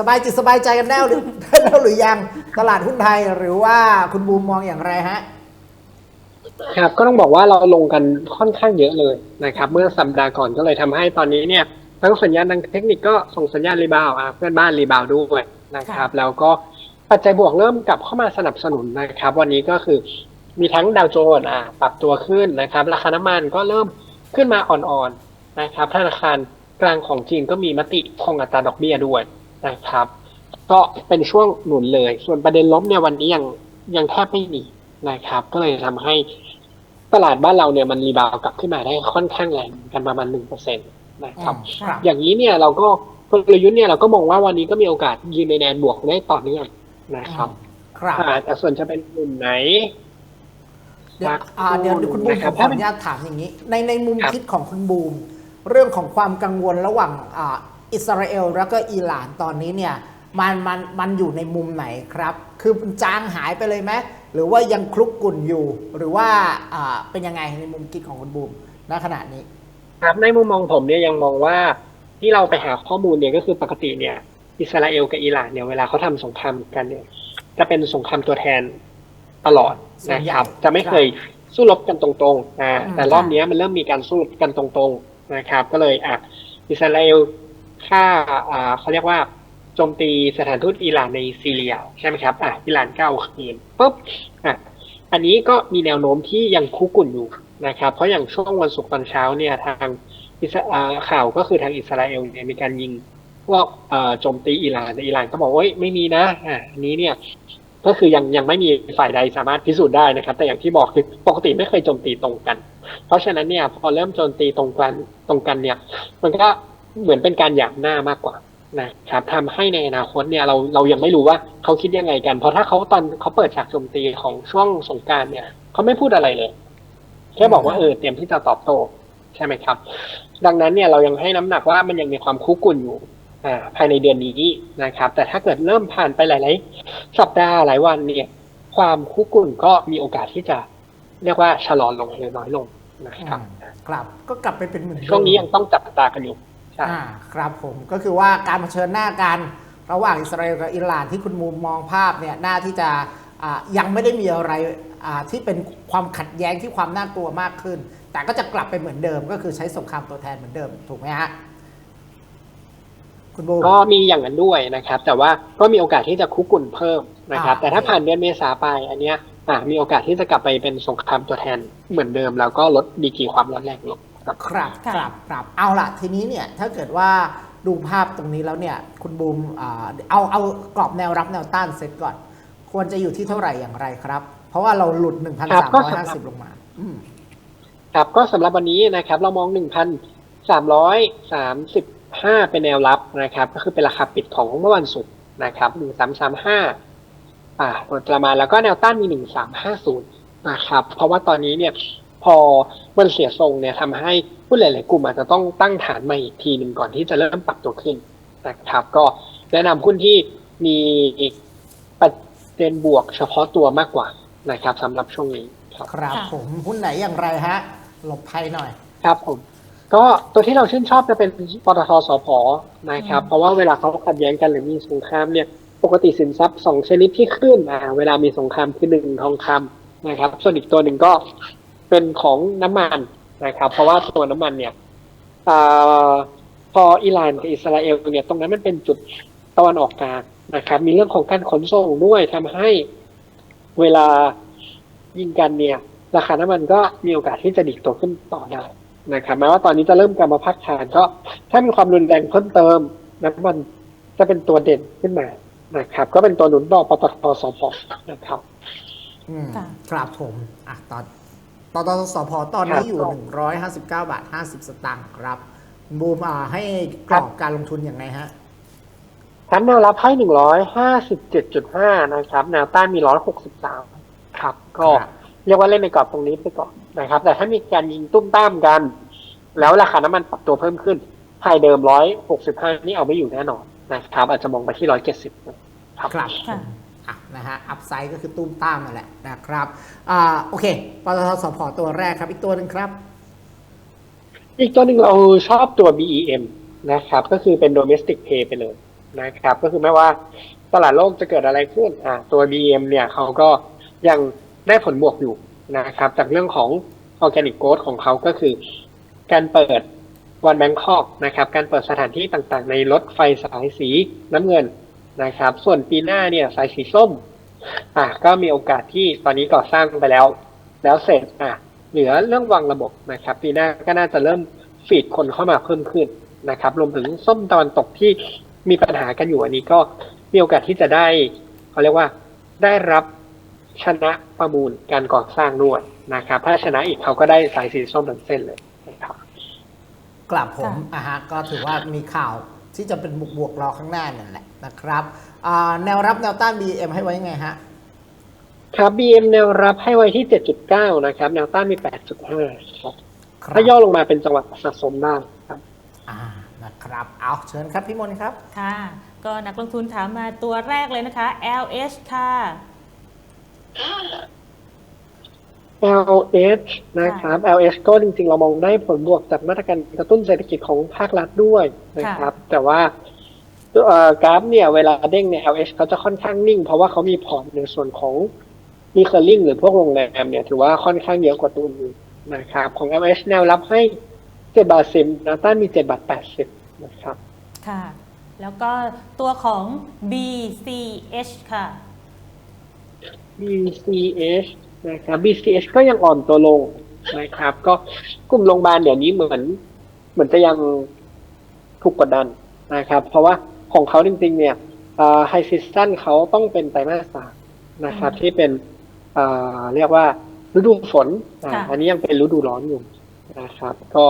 สบายจิตสบายใจกันแล้วหรือแล้วหรือยังตลาดหุ้นไทยหรือว่าคุณบูมมองอย่างไรฮะครับก็ต้องบอกว่าเราลงกันค่อนข้างเยอะเลยนะครับ เมื่อสัปดาห์ก่อนก็เลยทำให้ตอนนี้เนี่ยทั้งสัญญาณทางเทคนิคก็ส่งสัญญาณรีบาวด์อะเพื่อนบ้านรีบาวด์ด้วยนะครับ แล้วก็ปัจจัยบวกเริ่มกลับเข้ามาสนับสนุนนะครับ วันนี้ก็คือมีทั้งดาวโจนส์อะปรับตัวขึ้นนะครับ ราคาน้ำมันก็เริ่มขึ้นมาอ่อนๆนะครับธนาคารกลางของจีนก็มีมติคงอัตราดอกเบี้ยด้วย นะครับ ก็เป็นช่วงหนุนเลย ส่วนประเด็นลบเนี่ยวันนี้ยังยังแทบไม่มีนะครับ ก็เลยทำให้ตลาดบ้านเราเนี่ยมันรีบาวด์กลับขึ้นมาได้ค่อนข้างแรงกันประมาณหนึ่งเปอร์เซ็นต์นะครับครับ อย่างนี้เนี่ยเราก็กลยุทธ์เนี่ยเราก็มองว่าวันนี้ก็มีโอกาสยืนในแนวบวกได้ต่อเนื่องนะครับ ครับอ่าแต่ส่วนจะเป็นกลุ่มไหนเดี๋ยวครับอ่าเดี๋ยวเดี๋ยวคุณบูมนะขครัอบขออนุญาตถามอย่างนี้ ในในมุมครับคิดของคุณบูม เรื่องของความกังวลระหว่าง อ่าอิสราเอลแล้วก็อิหร่านตอนนี้เนี่ยมันมันมันอยู่ในมุมไหนครับ คือมันจางหายไปเลยไหมหรือว่ายังคลุกกลุ่นอยู่ หรือว่าอ่าเป็นยังไงในมุมคิดของคุณบูมณขณะนี้ ครับในมุมมองผมเนี่ยยังมองว่าที่เราไปหาข้อมูลเนี่ยก็คือปกติเนี่ย อิสราเอลกับอิหร่านเนี่ยเวลาเขาทำสงครามกันเนี่ย จะเป็นสงครามตัวแทนตลอดส่วนนะใหญ่ครับ จะไม่เคยสู้รบกันตรงๆอ่าอืมแต่รอบเนี้ยมันเริ่มมีการสู้กันตรงๆนะครับ ก็เลยอะอิสราเอล ฆ่าอ่าเขาเรียกว่าโจมตีสถานทูตอิหร่านในซีเรียใช่ไหมครับอะอิหร่านก็เอาคืนปุ๊บอะอันนี้ก็มีแนวโน้มที่ยังคุกกุ่นอยู่นะครับ เพราะอย่างช่วงวันศุกร์ตอนเช้าเนี่ยทางอิสาข่าวก็คือทางอิสราเอลเนี่ยมีการยิงพวกโจมตีอิหร่านแต่อิหร่านก็บอกว่าเอ้ยไม่มีนะอะอันนี้เนี่ยก็คือยังยังไม่มีฝ่ายใดสามารถพิสูจน์ได้นะครับ แต่อย่างที่บอกคือปกติไม่เคยโจมตีตรงกัน เพราะฉะนั้นเนี่ยพอเริ่มโจมตีตรงกันตรงกันเนี่ย มันก็ เหมือนเป็นการหยามหน้ามากกว่านะครับทำให้ในอนาคตเนี่ยเราเรายังไม่รู้ว่าเขาคิดยังไงกัน เพราะถ้าเขาตอนเขาเปิดฉากโจมตีของช่วงสงกรารเนี่ยเขาไม่พูดอะไรเลย แค่บอกว่าเออเตรียมที่จะตอบโต้ใช่ไหมครับ ดังนั้นเนี่ยเรายังให้น้ำหนักว่ามันยังมีความคุกกุ่นอยู่อ่าภายในเดือนนี้นะครับ แต่ถ้าเกิดเริ่มผ่านไปหลาย ๆ สัปดาห์หลายวันเนี่ย ความคุกกุ่นก็มีโอกาสที่จะเรียกว่าชะลอลงหรือน้อยลงนะครับ ครับก็กลับไปเป็นเหมือนเดิมช่วงนี้ยังต้องจับตากันอยู่ ใช่อ่าครับผมก็คือว่าการเผชิญหน้ากันระหว่างอิสราเอลกับอิหร่านที่คุณมุมมองภาพเนี่ยน่าที่จะอ่ายังไม่ได้มีอะไรอ่าที่เป็นความขัดแย้งที่ความน่ากลัวมากขึ้น แต่ก็จะกลับไปเหมือนเดิม ก็คือใช้สงครามตัวแทนเหมือนเดิมถูกไหมฮะคุณบูม ก็มีอย่างนั้นด้วยนะครับ แต่ว่าก็มีโอกาสที่จะคุกกุ่นเพิ่มนะครับ อ่า แต่ถ้าผ่านเดือนเมษาไปอันเนี้ยอ่ามีโอกาสที่จะกลับไปเป็นสงครามตัวแทนเหมือนเดิม แล้วก็ลดดีกรีความร้อนแรงลง ครับครับค่ะครับครับเอาล่ะ ทีนี้เนี่ยถ้าเกิดว่าดูภาพตรงนี้แล้วเนี่ย คุณบูมอ่าเอาเอากรอบแนวรับแนวต้านเซตก่อน ควรจะอยู่ที่เท่าไหร่อย่างไรครับ เพราะว่าเราหลุดครับก็สำหรับ1,350 ลงมาอืมครับก็สำหรับวันนี้นะครับ เรามอง 1,335 เป็นแนวรับนะครับ ก็คือเป็นราคาปิดของเมื่อวันศุกร์นะครับ1335อ่าโดยประมาณแล้วก็แนวต้านมี 1350นะครับ เพราะว่าตอนนี้เนี่ย พอมันเสียทรงเนี่ยทำให้ผู้หลาย ๆ กลุ่มอาจจะต้องตั้งฐานใหม่อีกทีหนึ่งก่อนที่จะเริ่มปรับตัวขึ้นนะครับ ก็แนะนำหุ้นที่มีประเด็นบวกเฉพาะตัวมากกว่านะครับสำหรับช่วงนี้ครับครับค่ะผมหุ้นไหนอย่างไรฮะหลบภัยหน่อย ครับผมก็ตัวที่เราชื่นชอบจะเป็นปตทสพนะครับอืมเพราะว่าเวลาเขาขัดแย้งกันหรือมีสงครามเนี่ยปกติสินทรัพย์สองชนิดที่ขึ้นอ่าเวลามีสงครามคือหนึ่งทองคำนะครับ ส่วนอีกตัวหนึ่งก็ เป็นของน้ำมันนะครับ เพราะว่าตัวน้ำมันเนี่ยอ่าพออิหร่านกับอิสราเอลเนี่ยตรงนั้นมันเป็นจุดตะวันออกกลางนะครับ มีเรื่องของการขนส่งด้วยทำให้เวลายิงกันเนี่ย ราคาน้ำมันก็มีโอกาสที่จะดีดตัวขึ้นต่อได้นะครับแม้ว่าตอนนี้จะเริ่มกลับมาพักฐานก็ถ้ามีความรุนแรงเพิ่มเติมน้ำมันจะเป็นตัวเด่นขึ้นมานะครับ ก็เป็นตัวหนุนต่อปตทสพนะครับอืมค่ะครับผมอะตอน ตอนตอนสพตอนครันี้บอยู่ 159 บาท 50 สตางค์ครับคุณบูมอ่าให้กรอบการลงทุนอย่างไรฮะทั้นแนวรับให้หนึ่งร้อยห้าสิบเจ็ดจุดห้านะครับ แนวต้านมีร้อยหกสิบสามครับ ก็ครับเรียกว่าเล่นในกรอบตรงนี้ไปก่อนนะครับ แต่ถ้ามีการยิงตุ้มต้ามกัน แล้วราคาน้ำมันปรับตัวเพิ่มขึ้นไฮเดิมร้อยหกสิบห้านี่เอาไม่อยู่แน่นอนนะครับ อาจจะมองไปที่ร้อยเจ็ดสิบครับครับค่ะอะ นะฮะอัพไซด์ก็คือตุ้มต้ามนั่นแหละนะครับอ่าโอเคปตทสพตัวแรกครับ อีกตัวหนึ่งครับ อีกตัวหนึ่งเราชอบตัว BEM นะครับ ก็คือเป็น domestic pay ไปเลยนะครับ ก็คือไม่ว่าตลาดโลกจะเกิดอะไรขึ้นอ่าตัว BEM เนี่ยเขาก็ยังได้ผลบวกอยู่นะครับ จากเรื่องของ organic growth ของเขาก็คือการเปิดวันแบงคอกนะครับ การเปิดสถานที่ต่างๆ ในรถไฟสายสีน้ำเงิน นะครับ ส่วนปีหน้าเนี่ยสายสีส้ม อะก็มีโอกาสที่ตอนนี้ก่อสร้างไปแล้ว แล้วเสร็จอะเหลือเรื่องวางระบบนะครับ ปีหน้าก็น่าจะเริ่มฟีดคนเข้ามาเพิ่มขึ้นนะครับรวมถึงส้มตะวันตกที่มีปัญหากันอยู่อันนี้ก็มีโอกาสที่จะได้เขาเรียกว่าได้รับชนะประมูลการก่อสร้างด้วยนะครับถ้าชนะอีกเขาก็ได้สายสีส้มทั้งเส้นเลยนะครับกลับผมค่ะอะฮะก็ถือว่ามีข่าว ที่จะเป็นบวกๆรอข้างหน้านั่นแหละนะครับอ่าแนวรับแนวต้าน BM ให้ไว้ยังไงฮะครับ BM แนวรับให้ไว้ที่ 7.9 นะครับ แนวต้านมี 8.5ครับครับถ้าย่อลงมาเป็นจังหวะสะสมได้ครับอ่านะครับ เอาเชิญครับพี่มนต์ครับ ค่ะ ก็นักลงทุนถามมาตัวแรกเลยนะคะ LH ค่ะ LS นะครับ LS ก็จริงๆ เรามองได้ผลบวกจากมาตรการกระตุ้นเศรษฐกิจของภาครัฐด้วยนะครับ แต่ว่าตัวเอ่อกราฟเนี่ยเวลาเด้งเนี่ย LS เขาจะค่อนข้างนิ่ง เพราะว่าเขามีพอร์ตในส่วนของมีเคอร์ลิงหรือพวกโรงแรมเนี่ยถือว่าค่อนข้างเยอะกว่าตัวอื่นนะครับ ของ LS แนวรับให้7บาท10แนวต้านมี7บาท80นะครับ ค่ะ แล้วก็ตัวของ BCH ค่ะ BCH นะครับ BCH ก็ยังอ่อนตัวลงนะครับ ก็กลุ่มโรงพยาบาลเดี๋ยวนี้เหมือน เหมือนจะยังถูกกดดันนะครับ เพราะว่าของเขาจริง ๆ เนี่ยไฮซิสตันเขาต้องเป็นไตรมาสสามนะครับอืมที่เป็นเอ่อเรียกว่าฤดูฝนอ่าค่ะอันนี้ยังเป็นฤดูร้อนอยู่นะครับ ก็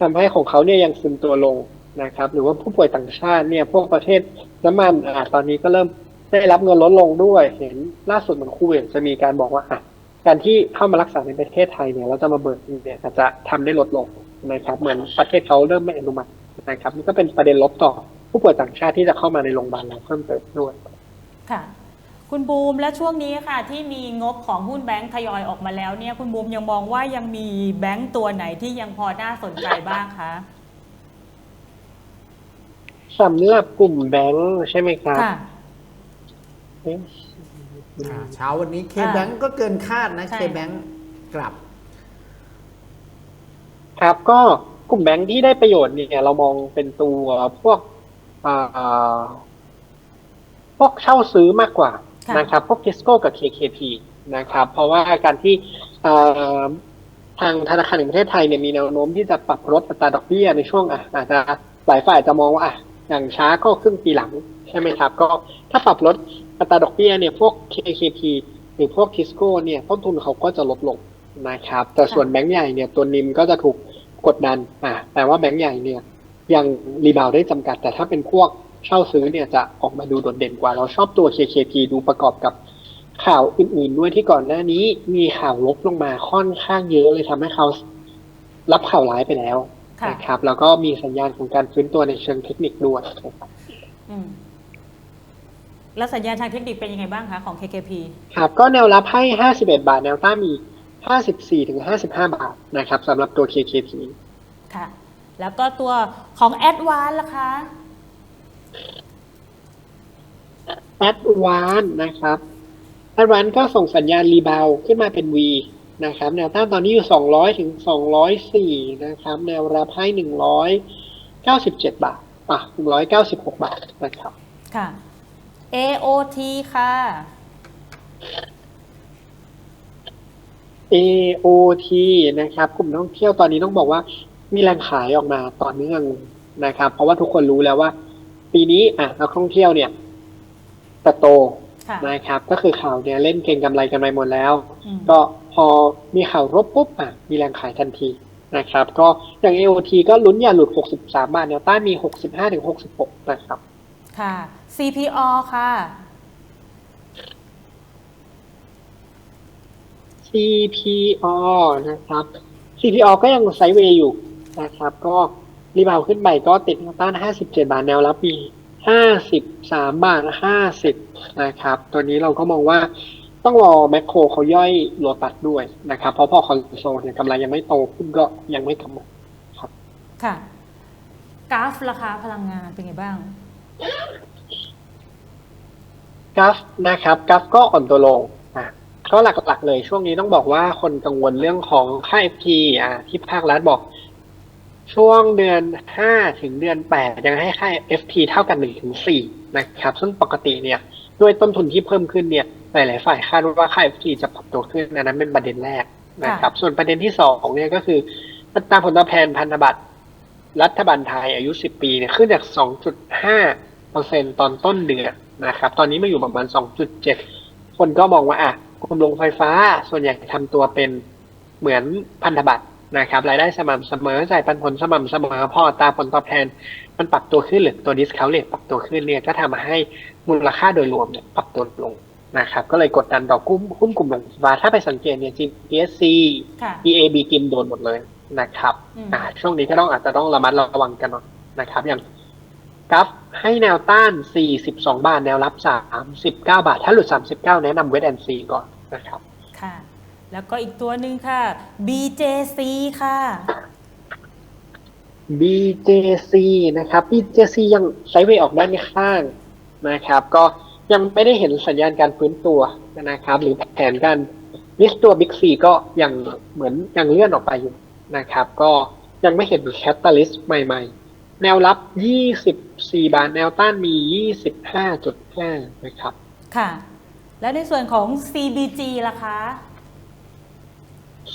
ทำให้ของเขาเนี่ยยังซึมตัวลงนะครับ หรือว่าผู้ป่วยต่างชาติเนี่ย พวกประเทศน้ำมันอ่าตอนนี้ก็เริ่มได้รับเงินลดลงด้วย เห็นล่าสุดเหมือนคูเวตจะมีการบอกว่าอะ การที่เข้ามารักษาในประเทศไทยเนี่ยเราจะมาเบิกเงินเนี่ยอาจจะทำได้ลดลงนะครับเหมือนประเทศเขาเริ่มไม่อนุมัตินะครับนี่ก็เป็นประเด็นลบต่อผู้ป่วยต่างชาติที่จะเข้ามาในโรงพยาบาลเราเพิ่มเติมด้วยค่ะ คุณบูมและช่วงนี้ค่ะ ที่มีงบของหุ้นแบงค์ทยอยออกมาแล้วเนี่ยคุณบูมยังมองว่ายังมีแบงค์ตัวไหนที่ยังพอน่าสนใจบ้างคะสำหรับกลุ่มแบงค์ใช่ไหมครับค่ะ เอ๊ะอ่าเช้าวันนี้อ่า K-Bank ก็เกินคาดนะใช่ K-Bank กลับ ครับก็กลุ่มแบงค์ที่ได้ประโยชน์เนี่ย เรามองเป็นตัวพวกอ่าพวกเช่าซื้อมากกว่าค่ะนะครับ พวก Tesco กับ KKP นะครับ เพราะว่าการที่อ่าทางธนาคารแห่งประเทศไทยเนี่ยมีแนวโน้มที่จะปรับลดอัตราดอกเบี้ยในช่วงอะอาจจะหลายฝ่ายจะมองว่าอะอย่างช้าก็ครึ่งปีหลังใช่ไหมครับ ก็ถ้าปรับลด อัตราดอกเบี้ยเนี่ยพวก KKP หรือพวก Tisco เนี่ยต้นทุนเขาก็จะลดลงนะครับ แต่ส่วนแบงก์ใหญ่เนี่ยตัวนิมก็จะถูกกดดันอะแต่ว่าแบงก์ใหญ่เนี่ยยังรีบาวได้จำกัด แต่ถ้าเป็นพวกเช่าซื้อเนี่ยจะออกมาดูโดดเด่นกว่า เราชอบตัว KKP ดูประกอบกับข่าวอื่นๆด้วยที่ก่อนหน้านี้มีข่าวลบลงมาค่อนข้างเยอะเลยทำให้เขารับข่าวร้ายไปแล้วค่ะนะครับ แล้วก็มีสัญญาณของการฟื้นตัวในเชิงเทคนิคด้วยนะครับอืม แล้วสัญญาณทางเทคนิคเป็นยังไงบ้างคะของ KKP ครับก็แนวรับให้ 51 บาท แนวต้านมี 54ถึง55 บาทนะครับสำหรับตัว KKP ค่ะ แล้วก็ตัวของ a d v a n c e ล่ะคะ a d v a n c e นะครับ a d v a n c e ก็ส่งสัญญาณรีบาวขึ้นมาเป็น V นะครับ แนวต้านตอนนี้อยู่ 200ถึง204 นะครับ แนวรับให้ 197 บาทอะ196 บาทนะครับ ค่ะ AOT ค่ะ AOT นะครับกลุ่มท่องเที่ยวตอนนี้ต้องบอกว่ามีแรงขายออกมาต่อเนื่องนะครับ เพราะว่าทุกคนรู้แล้วว่า ปีนี้อะนักท่องเที่ยวเนี่ยเติบโตค่ะนะครับ ก็คือข่าวเนี่ยเล่นเก่งกำไรกันไปหมดแล้วอืมก็พอมีข่าวรบปุ๊บอะมีแรงขายทันทีนะครับ ก็อย่าง AOT ก็ลุ้นอย่าหลุด 63 บาทแนวต้านมี 65ถึง66 นะครับ ค่ะ CPO ค่ะ CPO นะครับ CPO ก็ยังไซด์เวย์อยู่นะครับ ก็รีบาวขึ้นไปก็ติดแนวต้าน 57 บาทแนวรับมี53 บาท 50 นะครับ ตัวนี้เราก็มองว่าต้องรอแมคโครเขาย่อยโลตัดด้วยนะครับ เพราะพอคอนโซลเนี่ยกำไรยังไม่โตขึ้นก็ยังไม่กำไรค่ะ กราฟราคาพลังงานเป็นไงบ้าง กัฟนะครับกัฟก็อ่อนตัวลงอะก็หลักๆ เลยช่วงนี้ต้องบอกว่าคนกังวลเรื่องของค่า FT อะที่ภาครัฐบอก ช่วงเดือนห้าถึงเดือนแปดยังให้ค่า FT เท่ากันหนึ่งถึงสี่นะครับ ซึ่งปกติเนี่ยด้วยต้นทุนที่เพิ่มขึ้นเนี่ยหลายๆฝ่ายคาดว่าค่า FT จะปรับตัวขึ้นอันนั้นเป็นประเด็นแรกนะครับ ส่วนประเด็นที่สองเนี่ยก็คืออัตราผลตอบแทนพันธบัตร รัฐบาลไทยอายุ 10 ปีเนี่ยขึ้นจาก 2.5เปอร์เซ็นตอนต้นเดือนนะครับ ตอนนี้มาอยู่ประมาณ 2.7 คนก็มองว่าอะกรมโรงไฟฟ้าส่วนใหญ่ทำตัวเป็นเหมือนพันธบัตรนะครับ รายได้สม่ำเสมอจ่ายปันผลสม่ำเสมอพออัตราผลตอบแทน มันปรับตัวขึ้นหรือตัว discount rate ปรับตัวขึ้นเนี่ยก็ทำให้มูลค่าโดยรวมเนี่ยปรับตัวลงนะครับ ก็เลยกดดันดอกกุ้มหุ้นกลุ่มโรงไฟฟ้าถ้าไปสังเกตเนี่ย GPSC ค่ะ EAB กินโดนหมดเลย นะครับอืมอ่าช่วงนี้ก็ต้องอาจจะต้องระมัดระวังกันหน่อยนะครับ อย่างกราฟให้แนวต้าน 42 บาท แนวรับ 39 บาท ถ้าหลุด 39 แนะนำเวทแอนซีก่อนนะครับ ค่ะ แล้วก็อีกตัวหนึ่งค่ะ BJC ค่ะ BJC นะครับ BJC ยังไซด์เวย์ออกด้านข้างนะครับ ก็ยังไม่ได้เห็นสัญญาณการฟื้นตัวนะครับ หรือแผนการลิสต์ตัว Big C ก็ยังเหมือนยังเลื่อนออกไปอยู่ นะครับ ก็ยังไม่เห็นแคตตาลิสต์ใหม่ๆ แนวรับ 24 บาท แนวต้านมี 25.5 นะครับ ค่ะ แล้วในส่วนของ CBG ล่ะคะ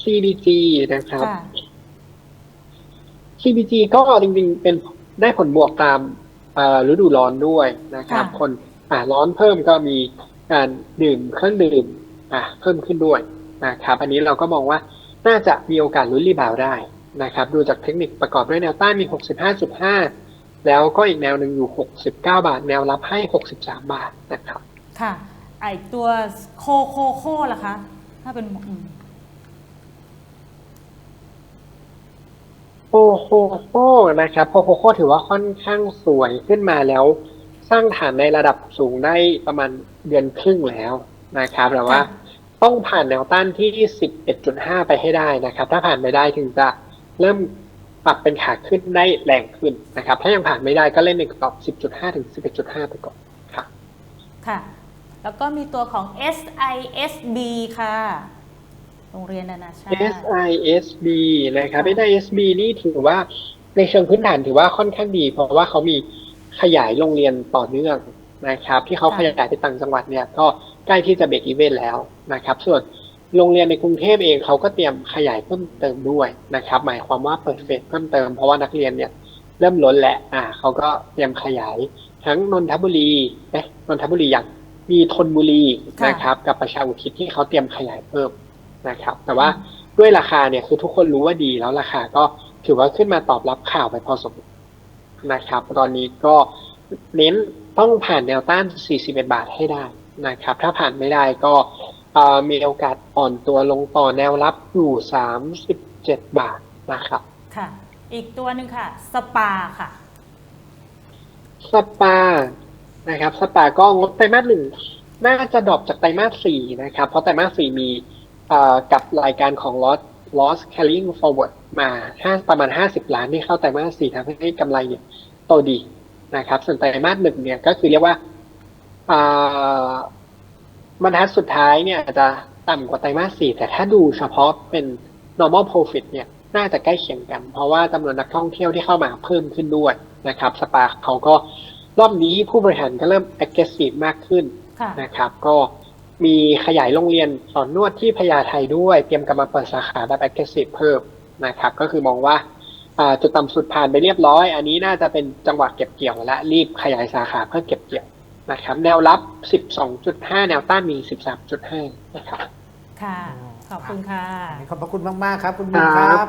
CDG นะครับค่ะ CBG ก็จริงๆ เป็นได้ผลบวกตามเอ่อฤดูร้อนด้วยนะครับค่ะคนอ่าร้อนเพิ่มก็มีการดื่มเครื่องดื่มอ่าเพิ่มขึ้นด้วยนะครับ อันนี้เราก็มองว่า น่าจะมีโอกาสลุ้นรีบาวด์ได้นะครับดูจากเทคนิคประกอบด้วยแนวต้านมี 65.5 แล้วก็อีกแนวหนึ่งอยู่ 69 บาท แนวรับให้ 63 บาทนะครับ ค่ะไอตัวโคโคโค่ล่ะคะ ถ้าเป็นอืมโอ้โหโหนะครับโอ้โหโหถือว่าค่อนข้างสวยขึ้นมาแล้ว สร้างฐานในระดับสูงได้ประมาณเดือนครึ่งแล้วนะครับแต่ว่า ต้องผ่านแนวต้านที่ 11.5 ไปให้ได้นะครับ ถ้าผ่านไม่ได้ถึงจะเริ่มปรับเป็นขาขึ้นได้แรงขึ้นนะครับ ถ้ายังผ่านไม่ได้ก็เล่นในกรอบ 10.5 ถึง 11.5 ไปก่อนครับค่ะ แล้วก็มีตัวของ SISB ค่ะ โรงเรียนนานาชาติ SISB นะครับ SISB นี่ถือว่าในเชิงพื้นฐานถือว่าค่อนข้างดี เพราะว่าเขามีขยายโรงเรียนต่อเนื่องนะครับ ที่เขาค่ะขยายไปต่างจังหวัดเนี่ยก็ ใกล้ที่จะเบรกอีเวนต์แล้วนะครับ ส่วนโรงเรียนในกรุงเทพเองเขาก็เตรียมขยายเพิ่มเติมด้วยนะครับ หมายความว่าเปิดเฟสเพิ่มเติมเพราะว่านักเรียนเนี่ยเริ่มล้นแหละอ่าเขาก็เตรียมขยายทั้งนนทบุรีเอ๊ะนนทบุรีอย่างมีธนบุรีค่ะนะครับ กับประชาอุทิศที่เขาเตรียมขยายเพิ่มนะครับ แต่ว่าด้วยราคาเนี่ยคือทุกคนรู้ว่าดีแล้วราคาก็ถือว่าขึ้นมาตอบรับข่าวไปพอสมควรนะครับ ตอนนี้ก็เน้นต้องผ่านแนวต้าน 41 บาทให้ได้ นะครับ ถ้าผ่านไม่ได้ก็เอ่อมีโอกาสอ่อนตัวลงต่อแนวรับอยู่ 37 บาทนะครับ ค่ะ อีกตัวหนึ่งค่ะ สปาค่ะ สปานะครับ สปาก็งบไตรมาสหนึ่งน่าจะดรอปจากไตรมาสสี่นะครับ เพราะไตรมาสสี่มีเอ่อกับรายการของ loss loss carrying forward มาห้าประมาณ 50 ล้านที่เข้าไตรมาสสี่ทำให้กำไรเนี่ยโตดีนะครับ ส่วนไตรมาสหนึ่งเนี่ยก็คือเรียกว่าอ่า บรรทัดสุดท้ายเนี่ยอาจจะต่ำกว่าไตรมาสสี่แต่ถ้าดูเฉพาะเป็น normal profit เนี่ยน่าจะใกล้เคียงกัน เพราะว่าจำนวนนักท่องเที่ยวที่เข้ามาเพิ่มขึ้นด้วยนะครับ สปาเขาก็รอบนี้ผู้บริหารก็เริ่ม aggressive มากขึ้นค่ะนะครับ ก็มีขยายโรงเรียนสอนนวดที่พญาไทด้วย เตรียมกลับมาเปิดสาขาแบบ aggressive เพิ่มนะครับ ก็คือมองว่าอ่าจุดต่ำสุดผ่านไปเรียบร้อย อันนี้น่าจะเป็นจังหวะเก็บเกี่ยวและรีบขยายสาขาเพื่อเก็บเกี่ยว นะครับแนวรับ 12.5 แนวต้านมี 13.5 นะครับ ค่ะ ขอบคุณค่ะ ขอบพระคุณมาก ๆ ครับ คุณบุญครับ